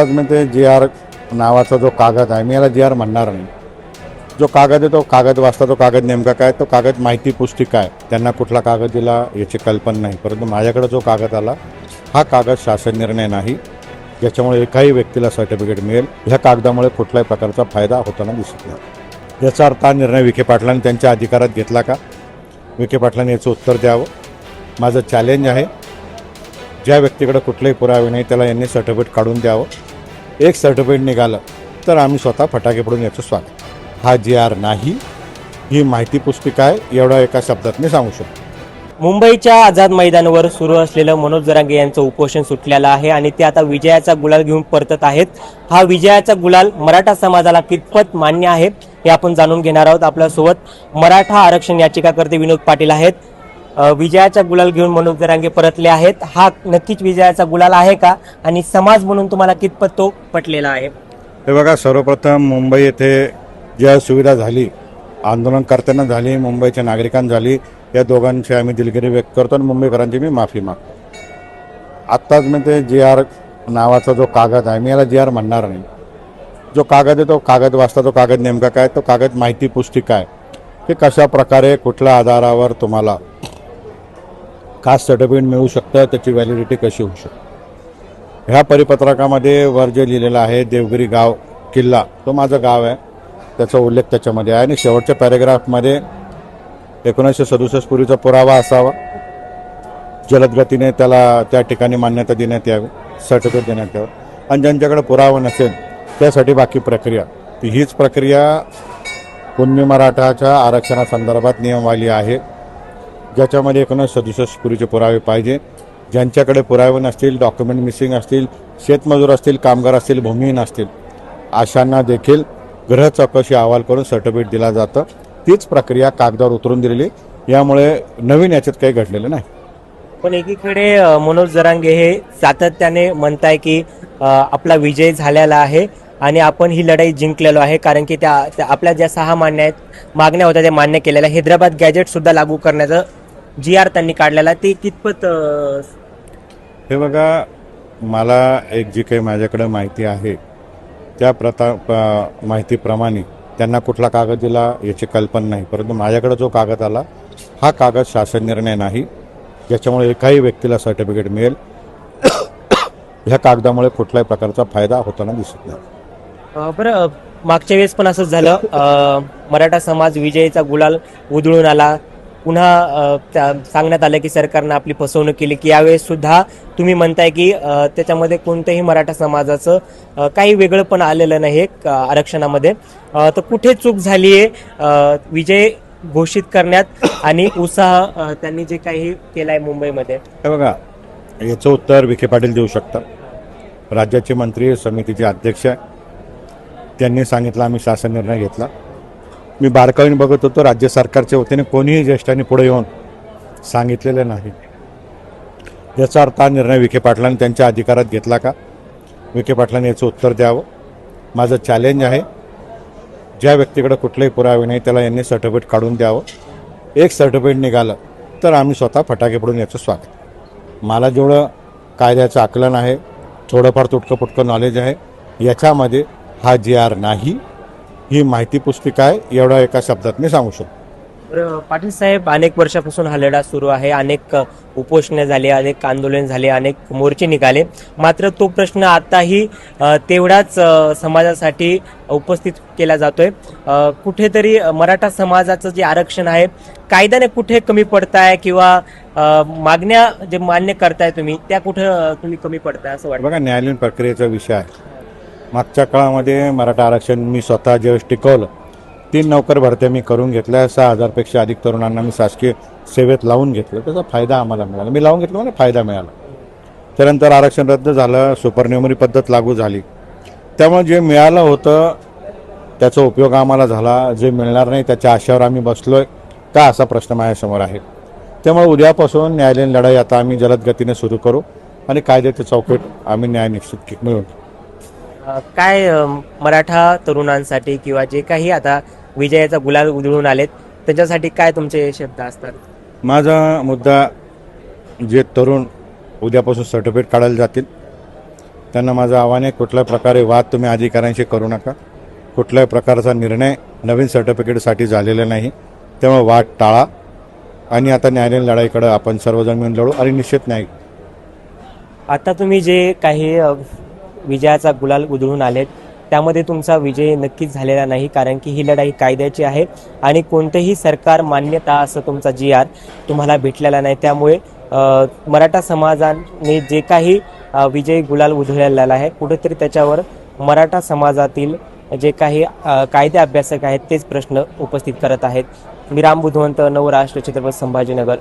आज मी ते जी आर नावाचा जो कागद आहे मी याला जी आर म्हणणार नाही. जो कागद आहे तो कागद वाचता तो कागद नेमका काय तो कागद माहिती पुस्तिका आहे? त्यांना कुठला कागद दिला याची कल्पना नाही. परंतु माझ्याकडे जो कागद आला हा कागद शासन निर्णय नाही. ज्याच्यामुळे एकाही व्यक्तीला सर्टिफिकेट मिळेल. ह्या कागदामुळे कुठल्याही प्रकारचा फायदा होताना दिसत नाही. याचा अर्थ हा निर्णय विखे पाटलांनी त्यांच्या अधिकारात घेतला का? विखे पाटलांनी याचं उत्तर द्यावं. माझं चॅलेंज आहे ज्या व्यक्तीकडे कुठलेही पुरावे नाही त्याला यांनी सर्टिफिकेट काढून द्यावं. एक सर्टिफिकेट निघालं तर आम्ही स्वतः फटाके पडून याचं स्वागत. हा जी आर नाही ही माहिती पुस्तिका आहे एवढा एका शब्दात मी सांगू शकतो. मुंबईच्या आझाद मैदानावर सुरू असलेलं मनोज जरांगे यांचं उपोषण सुटलेलं आहे आणि ते आता विजयाचा गुलाल घेऊन परतत आहेत. हा विजयाचा गुलाल मराठा समाजाला कितपत मान्य आहे हे आपण जाणून घेणार आहोत आपल्यासोबत. मराठा आरक्षण याचिकाकर्ते विनोद पाटील आहेत. विजयाचा गुलाल घेऊन मनोज जरांगे परतले आहेत. हा नक्कीच विजयाचा गुलाल आहे का? आणि समाज म्हणून तुम्हाला कितपत तो पटलेला आहे? हे बघा सर्वप्रथम मुंबई येथे ज्या सुविधा झाली आंदोलनकर्त्यांना झाली मुंबईच्या नागरिकांना झाली या दोघांची आम्ही दिलगिरी व्यक्त करतो आणि मुंबईकरांची मी माफी मागतो. आत्ताच मी ते जी आर नावाचा जो कागद आहे मी याला जी आर म्हणणार नाही. जो कागद आहे तो कागद वाचता तो कागद नेमका काय? तो कागद माहिती पुस्तिका आहे की कशा प्रकारे कुठल्या आधारावर तुम्हाला कास्ट सर्टिफिकेट मिळू शकतं त्याची व्हॅलिडिटी कशी होऊ शकते. ह्या परिपत्रकामध्ये वर जे लिहिलेलं आहे देवगिरी गाव किल्ला तो माझं गाव आहे. त्याचा उल्लेख त्याच्यामध्ये आहे. आणि शेवटच्या पॅरेग्राफमध्ये एकोणीसशे सदुसष्ट पूर्वीचा पुरावा असावा. जलदगतीने त्याला त्या ठिकाणी मान्यता देण्यात यावी सर्टिफिकेट देण्यात यावं. आणि ज्यांच्याकडे पुरावा नसेल त्यासाठी बाकी प्रक्रिया. ती हीच प्रक्रिया कुणबी मराठाच्या आरक्षणासंदर्भात नियमवाली आहे. ज्याच्यामध्ये एकोणीस सदुसष्ट पूर्वीचे पुरावे पाहिजे. ज्यांच्याकडे पुरावे नसतील डॉक्युमेंट मिसिंग असतील शेतमजूर असतील कामगार असतील भूमिहीन असतील अशांना देखील गृह चौकशी अहवाल करून सर्टिफिकेट दिला जातं. तीच प्रक्रिया कागदावर उतरून दिलेली. यामुळे नवीन याच्यात काही घडलेलं नाही. पण एकीकडे मनोज जरांगे हे सातत्याने म्हणताय की आपला विजय झालेला आहे. आणि आपण ही लढाई जिंकलेलो आहे कारण की त्या त्या आपल्या ज्या सहा मान्य आहेत मागण्या होत्या त्या मान्य केलेल्या. हैदराबाद गॅजेट सुद्धा लागू करण्याचं जी आर त्यांनी काढलेला ते कितपत हे बघा मला एक जी काही माझ्याकडे माहिती आहे त्या प्रता प- माहितीप्रमाणे त्यांना कुठला कागद दिला याची कल्पना नाही. परंतु माझ्याकडे जो कागद आला हा कागद शासन निर्णय नाही. ज्याच्यामुळे एकाही व्यक्तीला सर्टिफिकेट मिळेल. ह्या कागदामुळे कुठल्याही प्रकारचा फायदा होताना दिसत नाही. बरं मागच्या वेळेस पण असंच झालं. मराठा समाज विजयीचा गुलाल उधळून आला. पुन्हा त्या- सांगण्यात आलं की सरकारनं आपली फसवणूक केली की यावेळेस सुद्धा तुम्ही म्हणताय की त्याच्यामध्ये कोणत्याही मराठा समाजाचं काही वेगळं पण आलेलं नाही आरक्षणामध्ये. तर कुठे चूक झाली आहे? विजय घोषित करण्यात आणि उत्साह त्यांनी जे काही केलाय मुंबईमध्ये. बघा याचं उत्तर विखे पाटील देऊ शकतात. राज्याचे मंत्री समितीचे अध्यक्ष आहे. त्यांनी सांगितलं आम्ही शासन निर्णय घेतला. मी बारकाईने बघत होतो राज्य सरकारच्या वतीने कोणीही ज्येष्ठांनी पुढे येऊन सांगितलेलं नाही. याचा अर्थ हा निर्णय विखे पाटलांनी त्यांच्या अधिकारात घेतला का? विखे पाटलांनी याचं उत्तर द्यावं. माझं चॅलेंज आहे ज्या व्यक्तीकडे कुठलेही पुरावे नाही त्याला यांनी सर्टिफिकेट काढून द्यावं. एक सर्टिफिकेट निघालं तर आम्ही स्वतः फटाके पडून याचं स्वागत. मला जेवढं कायद्याचं आकलन आहे थोडंफार तुटकं फुटकं नॉलेज आहे याच्यामध्ये हा जी आर नाही ही माहिती पुस्तिका आहे एवढा एका शब्दात मी सांगू शकतो. पाटील साहेब अनेक वर्षापासून हा लढा सुरू आहे अनेक उपोषणे झाले अनेक आंदोलन झाले अनेक मोर्चे निघाले. मात्र तो प्रश्न आताही तेवढाच समाजासाठी उपस्थित केला जातोय. कुठेतरी मराठा समाजाचं जे आरक्षण आहे कायद्याने कुठे कमी पडताय किंवा मागण्या जे मान्य करताय तुम्ही त्या कुठे तुम्ही कमी पडताय असं वाटतं? बघा न्यायालयीन प्रक्रियेचा विषय आहे. मागच्या काळामध्ये मराठा आरक्षण मी स्वतः ज्यावेळेस टिकवलं. तीन नोकर भरत्या मी करून घेतल्या सहा हजारपेक्षा अधिक तरुणांना मी शासकीय सेवेत लावून घेतलं. त्याचा फायदा आम्हाला मिळाला. मी लावून घेतलं म्हणजे फायदा मिळाला. त्यानंतर आरक्षण रद्द झालं सुपरन्युमरी पद्धत लागू झाली. त्यामुळे जे मिळालं होतं त्याचा उपयोग आम्हाला झाला. जे मिळणार नाही त्याच्या आशयावर आम्ही बसलोय का असा प्रश्न माझ्यासमोर आहे. त्यामुळे उद्यापासून न्यायालयीन लढाई आता आम्ही जलद गतीने सुरू करू आणि कायद्याची चौकट आम्ही न्याय निश्चित मिळवू. काय मराठा तरुणांसाठी किंवा जे काही आता विजयाचा गुलाल उधळून आलेत त्याच्यासाठी काय तुमचे शब्द असतात? माझा मुद्दा जे तरुण उद्यापासून सर्टिफिकेट काढायला जातील त्यांना माझं आव्हान आहे कुठल्याही प्रकारे वाद तुम्ही अधिकाऱ्यांशी करू नका. कुठल्याही प्रकारचा निर्णय नवीन सर्टिफिकेटसाठी झालेला नाही त्यामुळे वाद टाळा. आणि आता न्यायालयीन लढाईकडे आपण सर्वजण मिळून लढू आणि निश्चित न्याय. आता तुम्ही जे काही विजयाचा गुलाल उधळून आलेत. त्यामध्ये तुमचा विजय नक्कीच झालेला नाही कारण की ही लढाई कायद्याची आहे आणि कोणतेही सरकार मान्यता असं तुमचा जी आर तुम्हाला भेटलेला नाही. त्यामुळे मराठा समाजाने जे काही विजय गुलाल उधळलेला आहे कुठेतरी त्याच्यावर मराठा समाजातील जे काही कायदे अभ्यासक आहेत तेच प्रश्न उपस्थित करत आहेत. मी राम बुधवंत नवराष्ट्र छत्रपती संभाजीनगर.